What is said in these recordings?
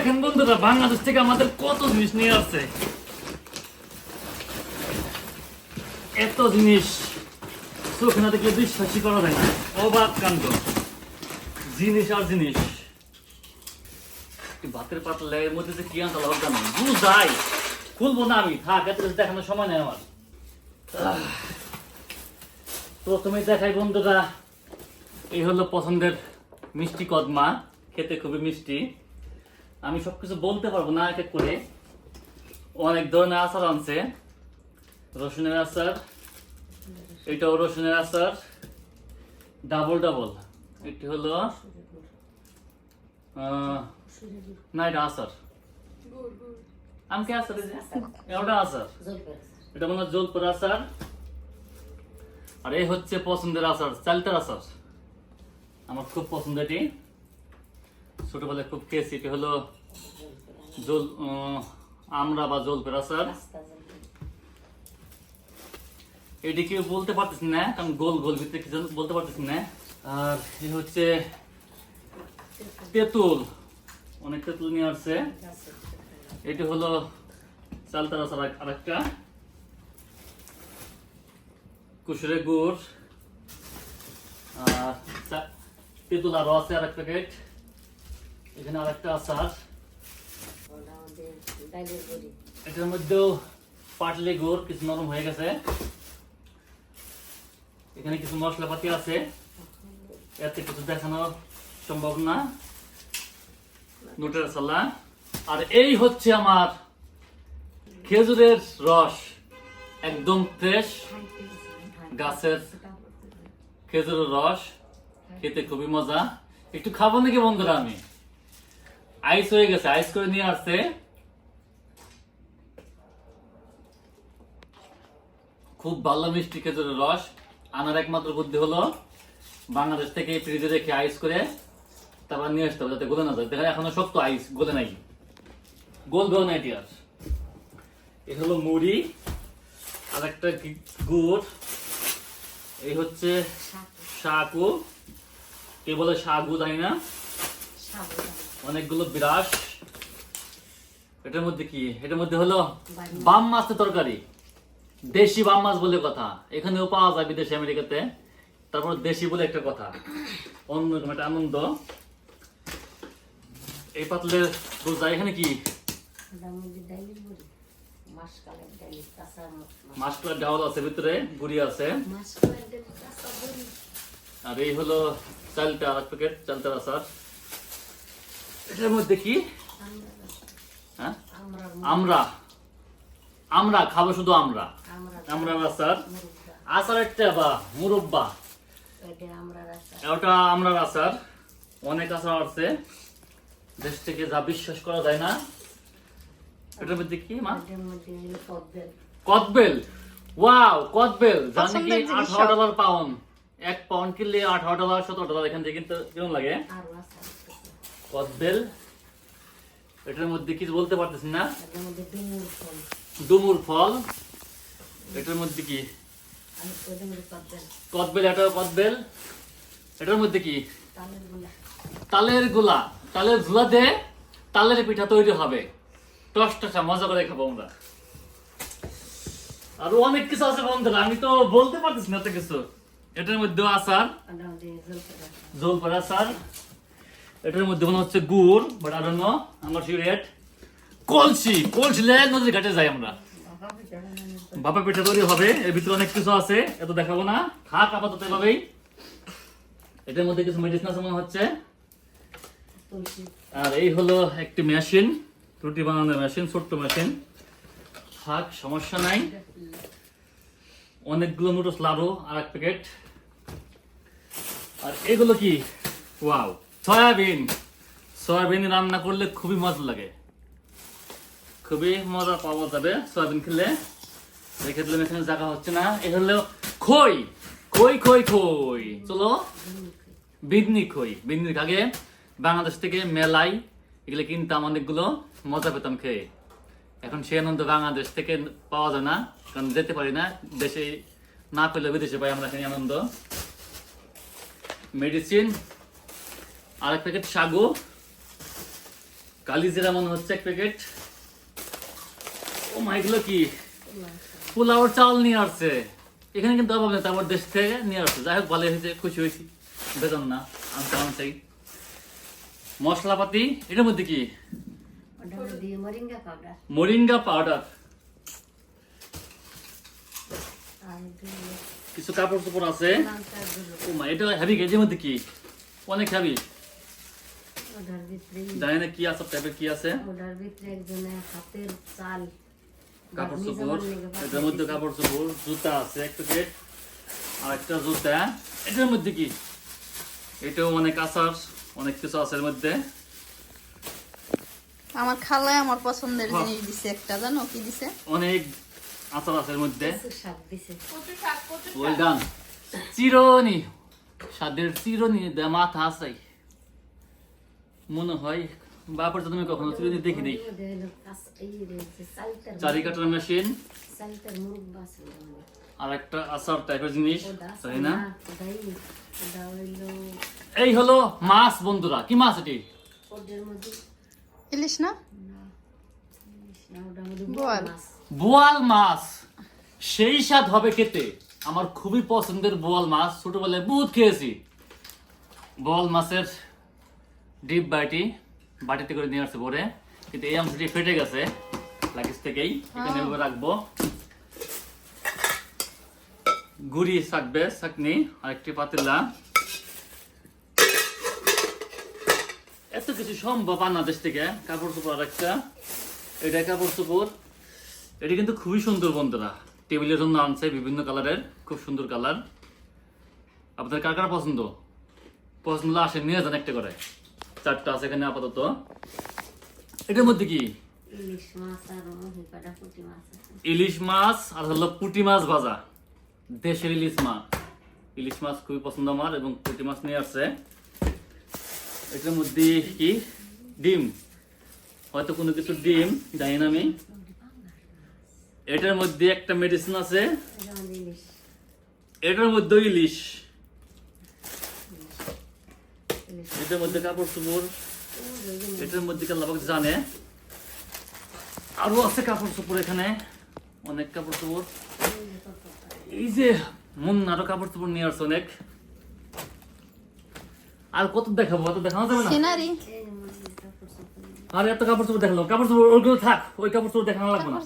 দেখেন বন্ধুরা, বাংলাদেশ থেকে আমাদের কত জিনিস নিয়ে আসছে? এত জিনিস চোখে না দেখলে বিশ্বাসই করা যায় না। অবাক কাণ্ড। জিনিস আর জিনিস। ভাতের পাতলা এর মধ্যে যে কি আনতে জানো? বুঝাই। খুলবো না আমি। থাক, এত দেখানোর সময় নেই আমার। প্রথমে দেখাই বন্ধুরা, এই হলো পছন্দের মিষ্টি কদমা। খেতে খুবই মিষ্টি। আমি সবকিছু বলতে পারব না এক এক করে। অনেক ধরনের আচার আনছে। রসুনের আচার, এটাও রসুনের আচার। Double double. এটি হলো না, এটা আচার। আমি কি আচার এটা আচার। এটা মনে হয় জলপুর আচার। আর এই হচ্ছে পছন্দের আচার, চালতার আচার। আমার খুব পছন্দ এটি। ছোটবেলায় খুব খেয়েছি, এটি হলো জল আমরা বা জলপের আচার এটি কেউ বলতে পারতেছি না, কারণ গোল গোল ভিতরে কিছু বলতে পারতেছি না। আর এ হচ্ছে তেঁতুল, অনেক তেঁতুল নিয়ে আসছে। এটি হলো চালতার আর- আরেকটা। কুসুরে গুড়। আর তেঁতুল আরও আছে আর এক প্যাকেট। এখানে আরেকটা আচার। এটার মধ্যেও পাটলি গুড় কিছু নরম হয়ে গেছে। এখানে কিছু মশলাপাতি আছে। এতে কিছু দেখানো সম্ভব না। নোটের সালা আর এই হচ্ছে আমার খেজুরের রস। একদম ফ্রেশ। গাছের খেজুরের রস। খেতে খুবই মজা। একটু খাব নাকি বন্ধুরা আমি? আইস হয়ে গেছে আইস করে নিয়ে আসছে। খুব ভালো মিষ্টি খেজুরের রস আনার একমাত্র বুদ্ধি হলো বাংলাদেশ থেকে ফ্রিজে রেখে আইস করে তারপর নিয়ে আসতে হবে যাতে গলে না যায়। দেখেন এখনও শক্ত আইস গলে নাই। গোল গোল নাই এটি আর এ হলো মুড়ি আর একটা গুড়। এই হচ্ছে শাকু। কে বলে শাগু জানি না। অনেকগুলো বিরাস এটার মধ্যে কি? এটার মধ্যে হলো বাম মাছের তরকারি। দেশি বাম মাছ বলে কথা। এখানেও পাওয়া যায় বিদেশি আমেরিকাতে। তারপর দেশি বলে একটা কথা। অন্যরকম একটা আনন্দ। এই পাতলের বোঝা এখানে কি? মাছটার ডাউল আছে ভিতরে গুড়ি আছে। আর এই হলো চালটা আর এক প্যাকেট চালটার আচার এটার মধ্যে কি? হ্যাঁ? আমরা আমরা খাব শুধু আমরা আমরা আচার। আচার একটা বা মুরব্বা। ওটা আমরা আচার। অনেক আচার আছে। দেশ থেকে যা বিশ্বাস করা যায় না। এটার মধ্যে কি মা? কদবেল। ওয়াও কদবেল। জানি কি আঠারো। Dollar pound. এক পাউন্ড কিনলে আঠারো ডলার সতেরো ডলার এখান থেকে কিন্তু কেমন লাগে। কদবেল এটার মধ্যে কিছু বলতে পারতেছি না। ডুমুর ফল। এটার মধ্যে কি? কদবেল এটা কদবেল এটার মধ্যে কি? তালের গোলা। তালের ঝুলা দে তালের পিঠা তৈরি হবে। টস টসা মজা করে খাব আমরা। আরও অনেক কিছু আছে বন্ধুরা আমি তো বলতে পারতেছি না তো কিছু। এটার মধ্যে আচার। জল পড়া আচার। এটার মধ্যে মনে হচ্ছে গুড় বাট আর নো আমার সিগারেট কলসি কলসি লে নদীর ঘাটে যাই আমরা। বাপা পিঠা তৈরি হবে, এর ভিতরে অনেক কিছু আছে, এত দেখাবো না। থাক আপাতত এভাবেই। এটার মধ্যে কিছু মেডিসিন আছে মনে হচ্ছে। আর এই হলো একটি মেশিন রুটি বানানোর মেশিন ছোট্ট মেশিন থাক সমস্যা নাই। অনেকগুলো নুডলস লাড়ু আর এক প্যাকেট আর এগুলো কি? Wow soybean. সয়াবিন রান্না করলে খুবই মজা লাগে। খুবই মজা পাওয়া যাবে সয়াবিন খেলে। রেখে দিলাম, এখানে জায়গা হচ্ছে না। এ হলো খই। খই খই খই। চলো। বিদনি খই। বিদনির আগে বাংলাদেশ থেকে মেলাই, এগুলো কিনতাম অনেকগুলো, মজা পেতাম খেয়ে। এখন সে আনন্দ বাংলাদেশ থেকে পাওয়া যায় না, কারণ যেতে পারি না। দেশে না পেলে বিদেশে পাই আমরা এখানে আনন্দ। মেডিসিন আর এক প্যাকেট সাগু। কালিজিরা মনে হচ্ছে এক প্যাকেট ও মাইগুলো কি? পোলাওর চাল নিয়ে আসছে। এখানে কিন্তু অভাব নেই, তারপর দেশ থেকে নিয়ে আসছে। যাই হোক ভালো হয়েছে, খুশি হয়েছি। বেতন না, আমি কেমন চাই। মশলাপাতি, এটার মধ্যে কি? মরিঙ্গা পাউডার কিছু কাপড় চোপড় আছে এটা হ্যাভি গেজের মধ্যে কি? অনেক হ্যাভি ওটার ভিতরে জানি না কি আছে টাইপের কি আছে? ওটার ভিতরে একজনের হাতের চাল কাপড় চোপড় এটার মধ্যে কাপড় চোপড় জুতা আছে এক প্যাকেট আর একটা জুতা। এটার মধ্যে কি? এটাও অনেক আচার অনেক কিছু আছে এর মধ্যে। আমার খালায় আমার পছন্দের। জিনিস দিছে একটা জানো কি দিছে? অনেক আচার আছে এর মধ্যে। ওয়েল ডান চিরনি স্বাদের চিরনি দে মাথা আসাই মনে হয় বাপের তো তুমি কখনো চিরনি দেখি নেই। চারি কাটার মেশিন আর একটা আচার টাইপের জিনিস তাই না? এই হলো মাছ বন্ধুরা কি মাছ এটি? ইলিশ না? বোয়াল মাছ। সেই স্বাদ হবে খেতে। আমার খুবই পছন্দের বোয়াল মাছ। ছোটবেলায় বহুত খেয়েছি। বোয়াল মাছের ডিপ বাটি বাটিতে করে নিয়ে আসছে পরে কিন্তু এই অংশটি ফেটে গেছে লাগেজ থেকেই। এখানে রাখব। গুড়ি থাকবে চাকনি আর একটি পাতিলা। এত কিছু সম্ভব বাংলাদেশ থেকে কাপড় চোপড় আর একটা। এটা কাপড় চোপড়। এটি কিন্তু খুবই সুন্দর বন্ধুরা। টেবিলের জন্য আনছে বিভিন্ন কালারের খুব সুন্দর কালার। আপনাদের কার কার পছন্দ? পছন্দ আসেন নিয়ে যান একটা করে। চারটা আছে এখানে আপাতত। এটার মধ্যে কি? ইলিশ মাছ আর হলো পুঁটি মাছ ভাজা। দেশের ইলিশ মাছ। ইলিশ মাছ খুবই পছন্দ আমার এবং পুঁটি মাছ নিয়ে আসছে। এটার মধ্যে কি? ডিম। হয়তো কোনো কিছু ডিম জানি না আমি। এটার মধ্যে একটা মেডিসিন আছে। এটার মধ্যে ইলিশ। এটার মধ্যে কাপড় চোপড় এটার মধ্যে কাল্লাবাক জানে? আরও আছে কাপড় চোপড় এখানে অনেক কাপড় চোপড়। এই যে মন আরও কাপড় চোপড় নিয়ে আসছে অনেক। আর কত দেখাবো? অত দেখানো যাবে না। আর এত কাপড় চোপড় দেখাল। কাপড় চোপড় ওইগুলো থাক ওই কাপড় চোপড় দেখানো লাগবে না।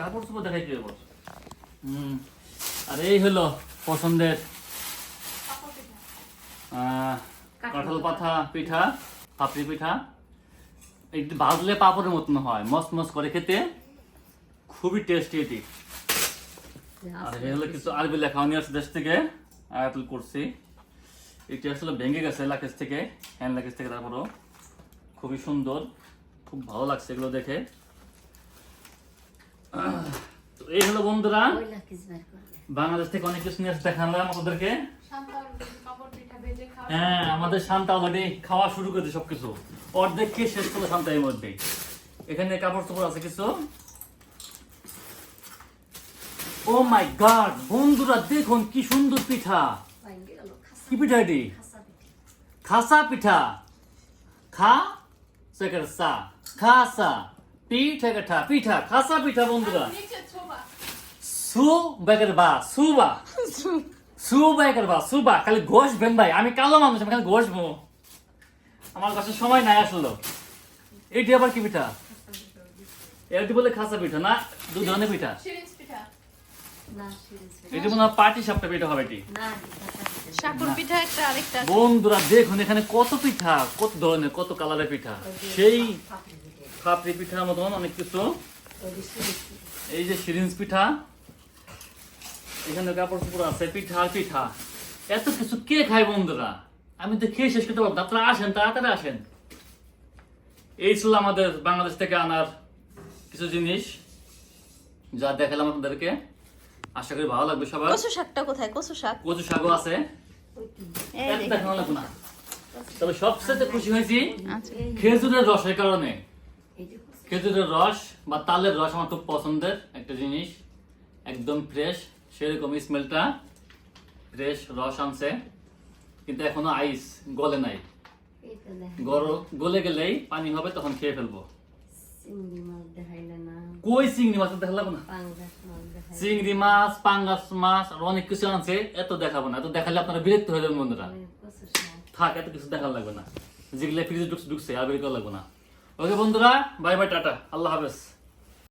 কাপড় চোপড় দেখাই কি হুম। আর এই হলো পছন্দের। আহ, কাঁঠাল পাতা পিঠা পাপড়ি পিঠা। একটু ভাজলে পাপড়ের মতন হয় মস্ত মস্ত করে খেতে। খুবই টেস্টি এটি। আর এই হলো কিছু আরবি নিয়ে আসছে দেশ থেকে আয়াতুল করছি এটি আসলে ভেঙে গেছে লাকেজ থেকে হ্যান্ড লাকেজ থেকে তারপরও। খুবই সুন্দর খুব ভালো লাগছে এগুলো দেখে। তো এই হলো বন্ধুরা বাংলাদেশ থেকে অনেক কিছু নিয়ে দেখালাম আপনাদেরকে হ্যাঁ আমাদের শান্তা অলরেডি খাওয়া শুরু করেছে সবকিছু। অর্ধেক খেয়ে শেষ করল শান্তা এর মধ্যে এখানে কাপড় চোপড় আছে কিছু? ও মাই গড বন্ধুরা দেখুন কি সুন্দর পিঠা। খাসা কি পিঠা এটি? খাসা পিঠে। খাসা পিঠা খা সেকের সা খাসা পিঠা কাঠা পিঠা খাসা পিঠা বন্ধুরা। সু বেকের বা সুবা। সুবা একের বা সুবা খালি বেন ভাই। আমি কালো মানুষ আমি খালি আমার কাছে সময় নাই আসলো এটি আবার কি পিঠা? এটি বলে খাসা পিঠা না? দু ধরনের পিঠা। এটি মনে হয় পাটি সাপটা পিঠা হবে এটি। পিঠে একটা আরেকটা বন্ধুরা দেখুন এখানে কত পিঠা কত ধরনের কত কালারের পিঠা। সেই পাপড়ি খাপড়ি পিঠার মতন অনেক কিছু। ওই যে সিরিজ এই যে সিরিঞ্জ পিঠা। এখানে কাপড় চোপড় আছে পিঠা আর পিঠা। এত কিছু কে খায় বন্ধুরা? আমি তো খেয়ে শেষ করতে পারব আপনারা আসেন তাড়াতাড়ি আসেন। এই ছিল আমাদের বাংলাদেশ থেকে আনার কিছু জিনিস যা দেখালাম আপনাদেরকে। আশা করি ভালো লাগবে সবার। কচু শাকটা কোথায়? কচু শাক। কচু শাকও আছে। লাগবে না। তবে সবচেয়ে খুশি হয়েছি আচ্ছা। খেজুরের রসের কারণে। এই যে খুশি। খেজুরের রস বা তালের রস আমার খুব পছন্দের একটা জিনিস। একদম ফ্রেশ সেরকম স্মেলটা ফ্রেশ রস আনছে কিন্তু এখনও আইস গলে নাই। গলে গেলেই পানি হবে তখন খেয়ে ফেলব। কই চিংড়ি মাছ? দেখালাম না। পাঙ্গাস মাছ দেখাইলে চিংড়ি মাছ পাঙ্গাস মাছ আর অনেক কিছু আনছে এত দেখাবো না। এত দেখালে আপনারা বিরক্ত হয়ে যাবেন বন্ধুরা। থাক এত কিছু দেখার লাগবে না। যেগুলো ফ্রিজে ঢুকছে ঢুকছে আর বের করা লাগবে না। ওকে বন্ধুরা বাই বাই টাটা। আল্লাহ হাফেজ।